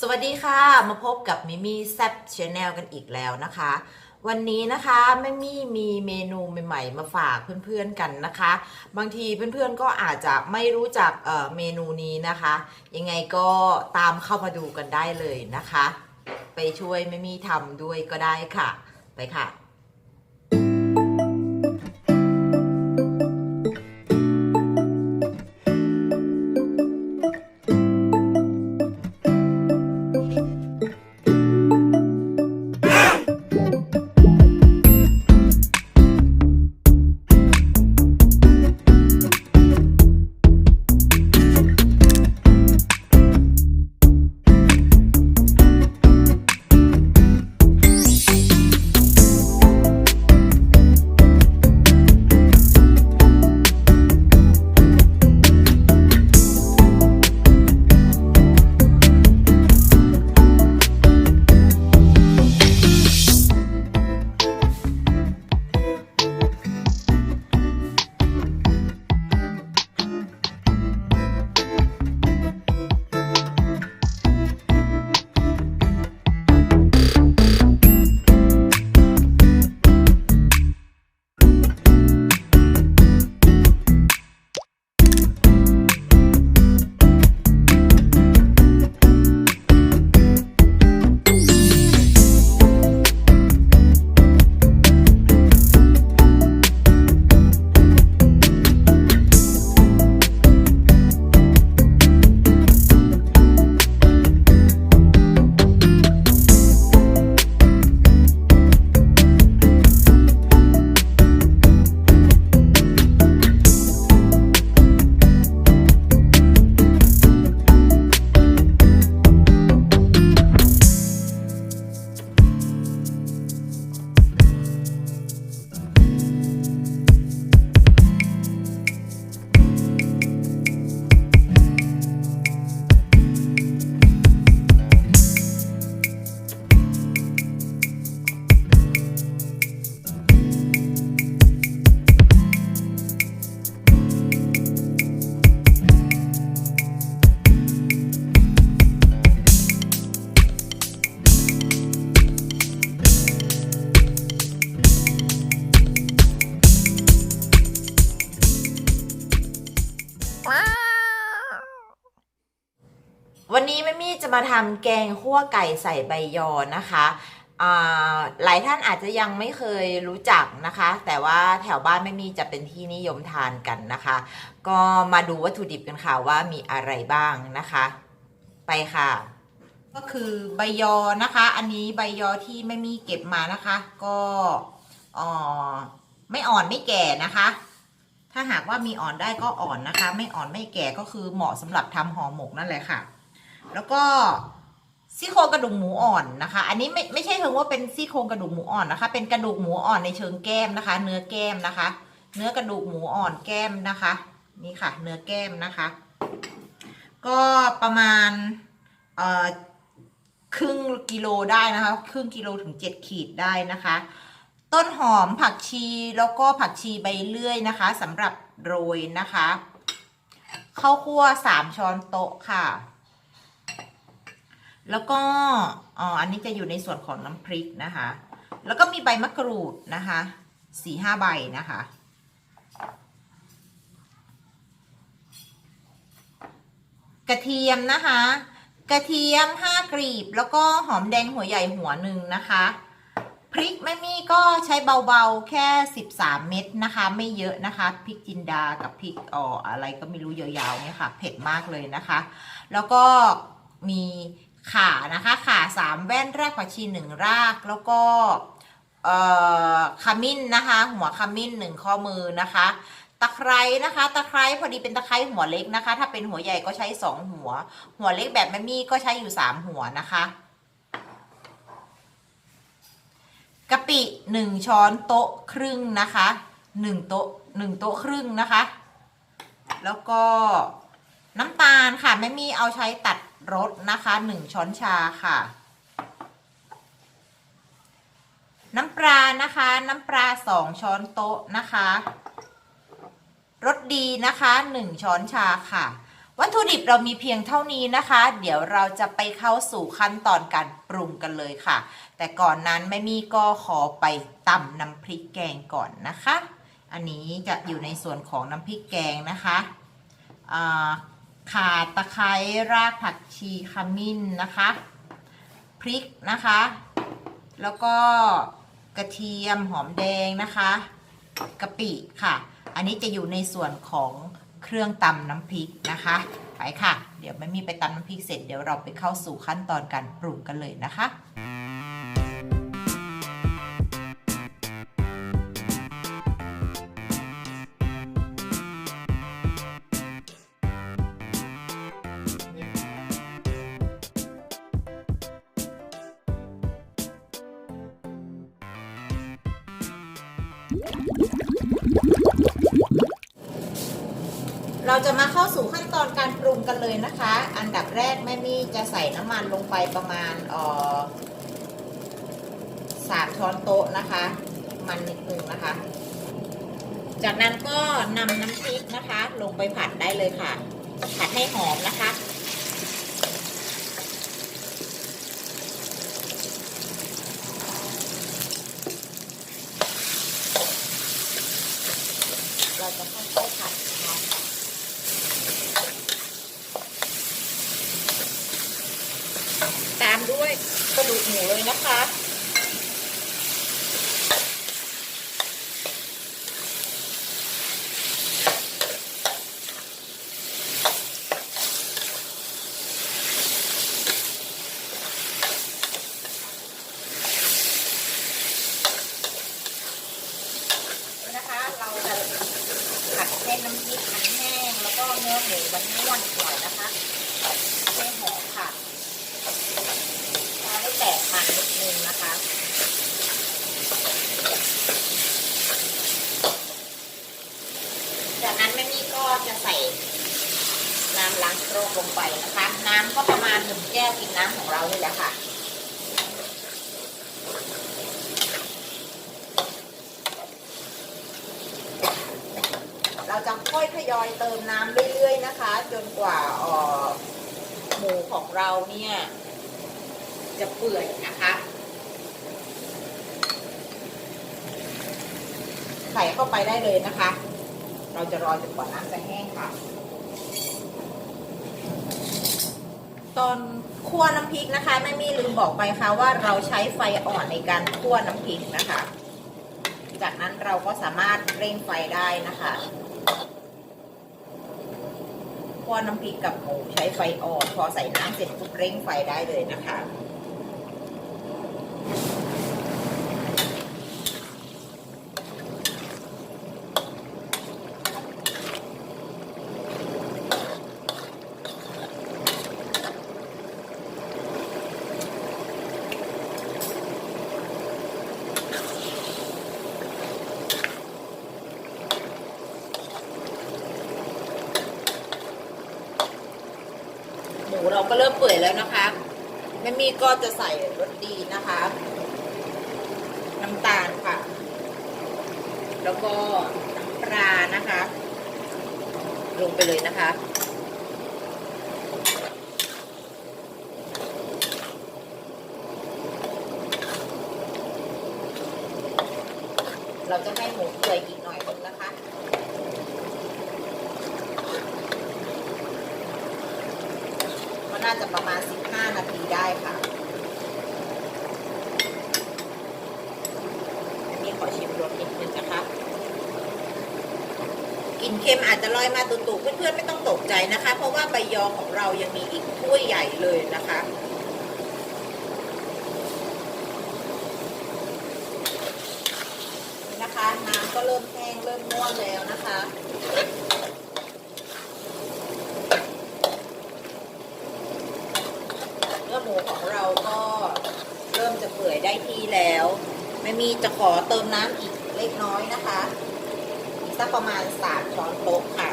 สวัสดีค่ะ มาพบกับมิมี่แซบชาแนลกันอีกแล้วนะคะ วันนี้นะคะมิมีมีเมนูใหม่ๆ มาฝากเพื่อนๆกันนะคะ บางทีเพื่อนๆก็อาจจะไม่รู้จักเเมนูนี้นะคะ ยังไงก็ตามเข้ามาดูกันได้เลยนะคะ ไปช่วยมิมีทำด้วยก็ได้ค่ะ ไปค่ะ มาทำแกงขั่วไก่ใส่ใบยอนะคะหลายท่านอาจจะยังไม่เคยรู้จักนะคะ แต่ว่าแถวบ้านแม่มีจะเป็นที่นิยมทานกันนะคะ ก็มาดูวัตถุดิบกันค่ะว่ามีอะไรบ้างนะคะ ไปค่ะ ก็คือใบยอนะคะ อันนี้ใบยอที่แม่มีเก็บมานะคะ ก็อ่อไม่อ่อนไม่แก่นะคะ ถ้าหากว่ามีอ่อนได้ก็อ่อนนะคะ ไม่อ่อนไม่แก่ก็คือเหมาะสำหรับทำห่อหมกนั่นแหละค่ะ แล้วก็ซี่โครงกระดูกหมูอ่อนนะคะ อันนี้ไม่ไม่ใช่เพียงว่าเป็นซี่โครงกระดูกหมูอ่อนนะคะ เป็นกระดูกหมูอ่อนในเชิงแก้มนะคะ เนื้อแก้มนะคะ เนื้อกระดูกหมูอ่อนแก้มนะคะ นี่ค่ะ เนื้อแก้มนะคะ ก็ประมาณเอ่อครึ่งกิโลได้นะคะ ครึ่งกิโลถึงเจ็ดขีดได้นะคะ ต้นหอมผักชีแล้วก็ผักชีใบเลื่อยนะคะสำหรับโรยนะคะข้าวคั่วสามช้อนโต๊ะค่ะ แล้วก็อ๋ออันนี้จะอยู่ในส่วนของน้ำพริกนะคะ แล้วก็มีใบมะกรูดนะคะสี่ห้าใบนะคะ กระเทียมนะคะ กระเทียมห้ากรีบ แล้วก็หอมแดงหัวใหญ่หัวหนึ่งนะคะ พริกแม่มี่ก็ใช้เบาๆแค่13เม็ดนะคะ ไม่เยอะนะคะพริกจินดากับพริกอ่ออะไรก็ไม่รู้ยาวๆเนี่ยค่ะ เผ็ดมากเลยนะคะ แล้วก็มี ข่านะคะข่าสามแว่นรากผักชีหนึ่งรากแล้วก็ขมิ้นนะคะ หัวขมิ้นหนึ่งข้อมือนะคะ ตะไคร้นะคะ ตะไคร้พอดีเป็นตะไคร้หัวเล็กนะคะ ถ้าเป็นหัวใหญ่ก็ใช้สองหัว หัวเล็กแบบแม่มี่ก็ใช้อยู่สามหัวนะคะกะปิหนึ่งช้อนโต๊ะครึ่งนะคะหนึ่งโต๊ะหนึ่งโต๊ะครึ่งนะคะ แล้วก็น้ำตาลค่ะแม่มี่เอาใช้ตัด รสนะคะหนึ่งช้อนชาค่ะ น้ำปลานะคะ น้ำปลาสองช้อนโต๊ะนะคะรสดีนะคะหนึ่งช้อนชาค่ะ วัตถุดิบเรามีเพียงเท่านี้นะคะ เดี๋ยวเราจะไปเข้าสู่ขั้นตอนการปรุงกันเลยค่ะ แต่ก่อนนั้นแม่มี่ก็ขอไปตำน้ำพริกแกงก่อนนะคะ อันนี้จะอยู่ในส่วนของน้ำพริกแกงนะคะอ่า ข่าตะไคร้รากผักชีขมิ้นนะคะ พริกนะคะ แล้วก็กระเทียมหอมแดงนะคะกะปิค่ะ อันนี้จะอยู่ในส่วนของเครื่องตำน้ำพริกนะคะ ไปค่ะ เดี๋ยวไม่มีไปตำน้ำพริกเสร็จเดี๋ยวเราไปเข้าสู่ขั้นตอนการปรุงกันเลยนะคะ เราจะมาเข้าสู่ขั้นตอนการปรุงกันเลยนะคะ อันดับแรกแม่มี่จะใส่น้ำมันลงไปประมาณออสามช้อนโต๊ะนะคะ มันนิดนึงนะคะ จากนั้นก็นำน้ำพริกนะคะ ลงไปผัดได้เลยค่ะ ผัดให้หอมนะคะ เราจะค่อยๆผัดนะคะ ตาม ดกระดูกหมูเลยนะคะ นะคะเราจะผัดให้น้ำพริกมันแห้งแล้วก็เนื้อหมูมันน่วนหน่อยนะคะให้หอมค่ะ ให้แตกมันนิดนึงนะคะ จากนั้นแม่นี่ก็จะใส่น้ำล้างโครกลงไปนะคะ น้ำก็ประมาณหนึ่งแก้วกินน้ำของเรานี่แหละค่ะเราจะค่อยทยอยเติมน้ำเรื่อยๆนะคะ จนกว่าออหมูของเราเนี่ย จะเปื่อยนะคะใส่เข้าไปได้เลยนะคะ เราจะรอจนกว่าน้ำจะแห้งค่ะ ตอนคั่วน้ำพริกนะคะไม่มีลืมบอกไปค่ะว่าเราใช้ไฟอ่อนในการคั่วน้ำพริกนะคะ จากนั้นเราก็สามารถเร่งไฟได้นะคะคั่วน้ำพริกกับหมูใช้ไฟอ่อนพอใส่น้ำเสร็จปุ๊บเร่งไฟได้เลยนะคะ เราก็เริ่มเปื่อยแล้วนะคะแม่มี่ก็จะใส่รสดีนะคะ น้ำตาลค่ะ แล้วก็น้ำปลานะคะ ลงไปเลยนะคะ เราจะให้หมูเปื่อยอีกหน่อยนึงนะคะ ก็น่าจะประมาณ 15 นาทีได้ค่ะอันนี้ขอชิมรสนิดนึงนะคะ ก ลิ่นเค็มอาจจะลอยมาตุ่ๆเพื่อนๆไม่ต้องตกใจนะคะ เพราะว่าใบยอของเรายังมีอีกถ้วยใหญ่เลยนะคะนะคะน้ำก็เริ่มแห้งเริ่มม้วนแล้วนะคะเนื้อหมูของเราก็เริ่มจะเปื่อยได้ที่แล้ว ไม่มีจะขอเติมน้ำอีกเล็กน้อยนะคะ สักประมาณสามช้อนโต๊ะค่ะ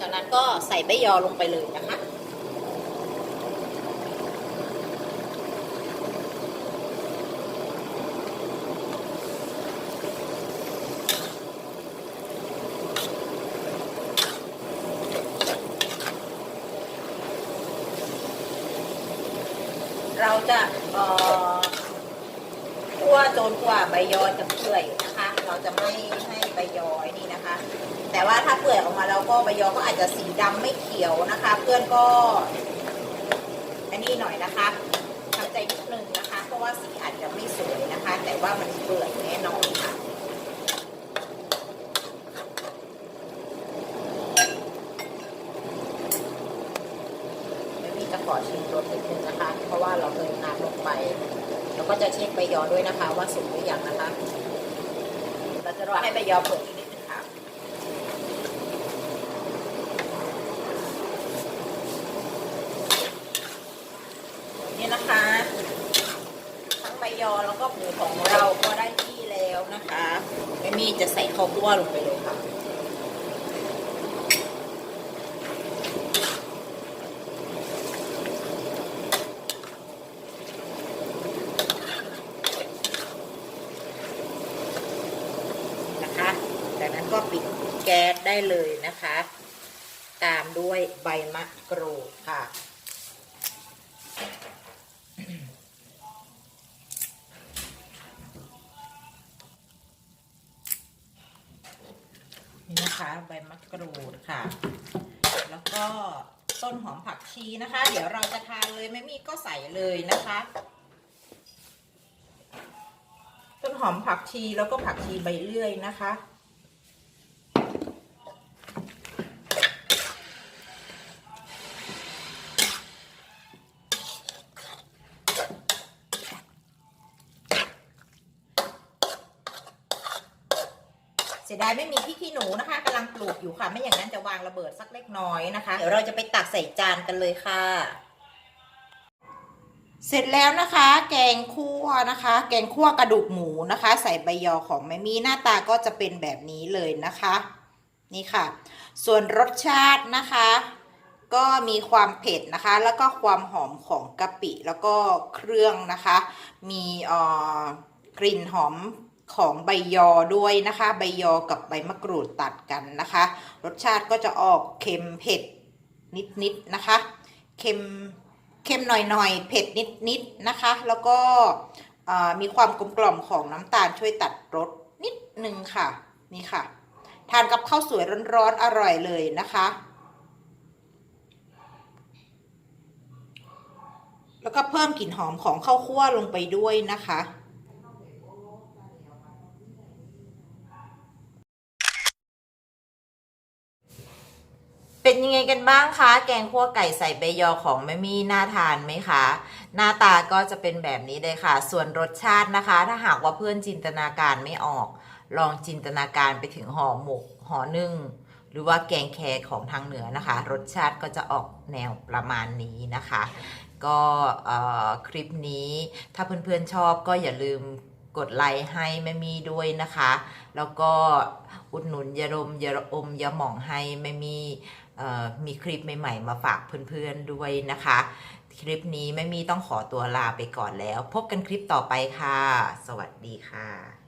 จากนั้นก็ใส่ใบยอลงไปเลยนะคะ จะคั่วจนกว่าใบยอจะเปื่อยนะคะ เราจะไม่ให้ใบยอนี่นะคะ แต่ว่าถ้าเปื่อยออกมาแล้วก็ใบยอก็อาจจะสีดำไม่เขียวนะคะ เพื่อนก็ อันนี้หน่อยนะคะทำใจนิดนึงนะคะ เพราะว่าสีอาจจะไม่สวยนะคะ แต่ว่ามันเปื่อยแน่นอนค่ะ เดี๋ยวพี่จะข อชิมรสนิดนึงนะคะ เพราะว่าเราเติมน้ำลงไป แล้วก็จะเช็คใบยอด้วยนะคะ ว่าสุกหรือยังนะคะ เราจะรอให้ใบยอเปิดอีกนิดนึงค่ะนี่นะคะ ทั้งใบยอแล้วก็หมูของเราก็ได้ที่แล้วนะคะไม่มีจะใส่ข้าวคั่วลงไปเลยค่ะจากนั้นก็ปิด แก๊สได้เลยนะคะ ตามด้วยใบมะกรูดค่ะ นี่นะคะใบมะกรูดค่ะ แล้วก็ต้นหอมผักชีนะคะ เดี๋ยวเราจะทานเลยไม่มีก็ใส่เลยนะคะ ต้นหอมผักชีแล้วก็ผักชีใบเลื่อยนะคะ ดายไม่มีพริกขี้หนูนะคะกำลังปลูกอยู่ค่ะ ไม่อย่างนั้นจะวางระเบิดสักเล็กน้อยนะคะ เดี๋ยวเราจะไปตักใส่จานกันเลยค่ะ เสร็จแล้วนะคะ แกงคั่วนะคะ แกงคั่วกระดูกหมูนะคะ ใส่ใบยอของแม่มีหน้าตาก็จะเป็นแบบนี้เลยนะคะ นี่ค่ะ ส่วนรสชาตินะคะ ก็มีความเผ็ดนะคะ แล้วก็ความหอมของกะปิแล้วก็เครื่องนะคะ มีเอ่อกลิ่นหอม ของใบยอด้วยนะคะ ใบยอกับใบมะกรูดตัดกันนะคะ รสชาติก็จะออกเค็มเผ็ดนิดๆนะคะเค็มเค็มหน่อยๆ เผ็ดนิดๆนะคะ แล้วก็มีความกลมกล่อมของน้ำตาลช่วยตัดรสนิดนึงค่ะ นี่ค่ะ ทานกับข้าวสวยร้อนๆอร่อยเลยนะคะ แล้วก็เพิ่มกลิ่นหอมของข้าวคั่วลงไปด้วยนะคะ เป็นยังไง กันบ้างคะ แกงคั่วไก่ใส่ใบยอของแม่มี่น่าทานไหมคะ หน้าตาก็จะเป็นแบบนี้เลยค่ะ ส่วนรสชาตินะคะ ถ้าหากว่าเพื่อนจินตนาการไม่ออก ลองจินตนาการไปถึงห่อหมกห่อนึ่ง หรือว่าแกงแครของทางเหนือนะคะ รสชาติก็จะออกแนวประมาณนี้นะคะ ก็เอ่อคลิปนี้ถ้าเพื่อนๆชอบก็อย่าลืมกดไลค์ให้แม่มี่ด้วยนะคะ แล้วก็อุดหนุนยาดมยาอมยาหม่องให้แม่มี่ มีคลิปใหม่ๆ มาฝากเพื่อนๆด้วยนะคะ คลิปนี้แม่มีต้องขอตัวลาไปก่อนแล้ว พบกันคลิปต่อไปค่ะ สวัสดีค่ะ